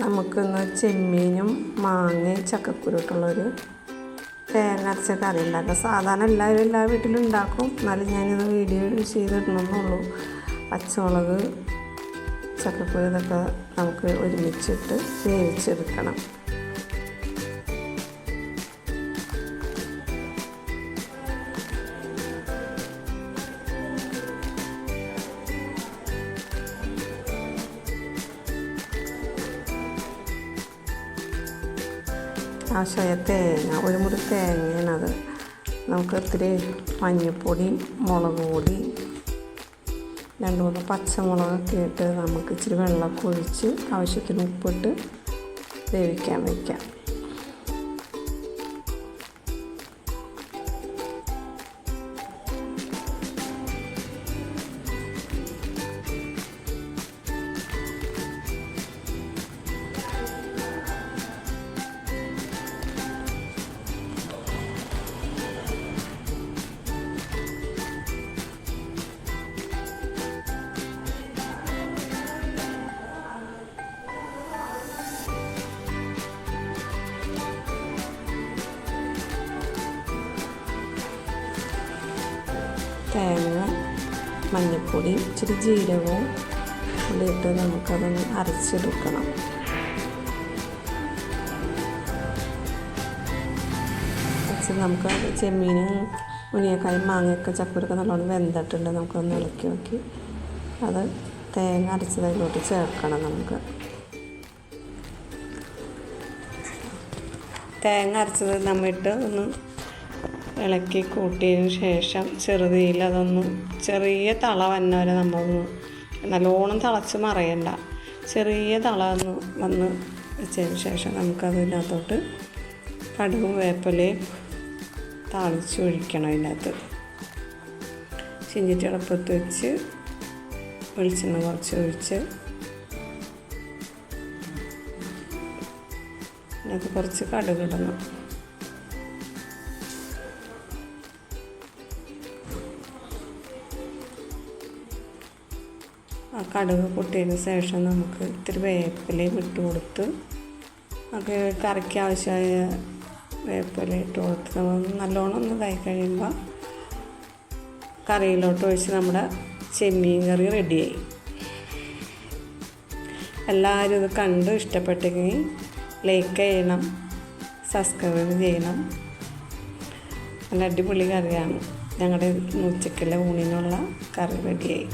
നമുക്കിന്ന് ചെമ്മീനും മാങ്ങയും ചക്കക്കുരുട്ടുള്ളൊരു തേങ്ങ അരച്ച കറി ഉണ്ടാക്കാം. സാധാരണ എല്ലാവരും എല്ലാ വീട്ടിലും ഉണ്ടാക്കും. എന്നാലും ഞാനിത് വീഡിയോ ചെയ്തിടണമെന്നുള്ളൂ. പച്ചമുളക് ചക്കക്കുരു ഇതൊക്കെ നമുക്ക് ഒരുമിച്ചിട്ട് വേവിച്ചെടുക്കണം. ആവശ്യമായ തേങ്ങ ഒരു മുറി തേങ്ങയാണത് നമുക്ക് ഇത്തിരി മഞ്ഞൾപ്പൊടി മുളക് പൊടി രണ്ട് മൂന്ന് പച്ചമുളകൊക്കെ ഇട്ട് നമുക്ക് ഇച്ചിരി വെള്ളമൊക്കെ ഒഴിച്ച് ആവശ്യത്തിന് ഉപ്പിട്ട് വേവിക്കാൻ വയ്ക്കാം തേങ്ങ മഞ്ഞൾപ്പൊടി ഇച്ചിരി ജീരകവും കൂടി ഇട്ട് നമുക്കതൊന്ന് അരച്ചെടുക്കണം. അരച്ച് നമുക്ക് ചെമ്മീനും മുനിയക്കായും മാങ്ങയൊക്കെ ചക്കൂരൊക്കെ നല്ലോണം വെന്തിട്ടുണ്ട്. നമുക്കൊന്ന് ഇളക്കി നോക്കി. അത് തേങ്ങ അരച്ചതിലോട്ട് ചേർക്കണം നമുക്ക്. തേങ്ങ അരച്ചത് നമ്മിട്ട് ഒന്ന് ഇളക്കി കൂട്ടിയതിന് ശേഷം ചെറുതീയിൽ അതൊന്ന് ചെറിയ തള വന്ന വരെ നമ്മളൊന്ന് നല്ലോണം തിളച്ച് മറയണ്ട. ചെറിയ തള ഒന്ന് വന്ന് വെച്ചതിന് ശേഷം നമുക്കതിനകത്തോട്ട് കടുകും വേപ്പലയും താളിച്ച് ഒഴിക്കണം അതിനകത്ത്. ചിഞ്ചിറ്റി അടപ്പത്ത് വെച്ച് വെളിച്ചെണ്ണ കുറച്ച് ഒഴിച്ച് അതിനകത്ത് കുറച്ച് കടുക് ആ കടുക് പൊട്ടിയതിന് ശേഷം നമുക്ക് ഇത്തിരി വേപ്പിലയും ഇട്ട് കൊടുത്ത് നമുക്ക് കറിക്ക് ആവശ്യമായ വേപ്പില ഇട്ട് കൊടുത്ത് നല്ലോണം ഒന്ന് ഇതായി കഴിയുമ്പോൾ കറിയിലോട്ട് ഒഴിച്ച് നമ്മുടെ ചെമ്മീൻ കറി റെഡിയായി. എല്ലാവരും ഇത് കണ്ട് ഇഷ്ടപ്പെട്ടെങ്കിൽ ലൈക്ക് ചെയ്യണം സബ്സ്ക്രൈബ് ചെയ്യണം. നല്ല അടിപൊളി കറിയാണ്. ഞങ്ങളുടെ ഉച്ചക്കലെ ഊണിനുള്ള കറി റെഡിയായി.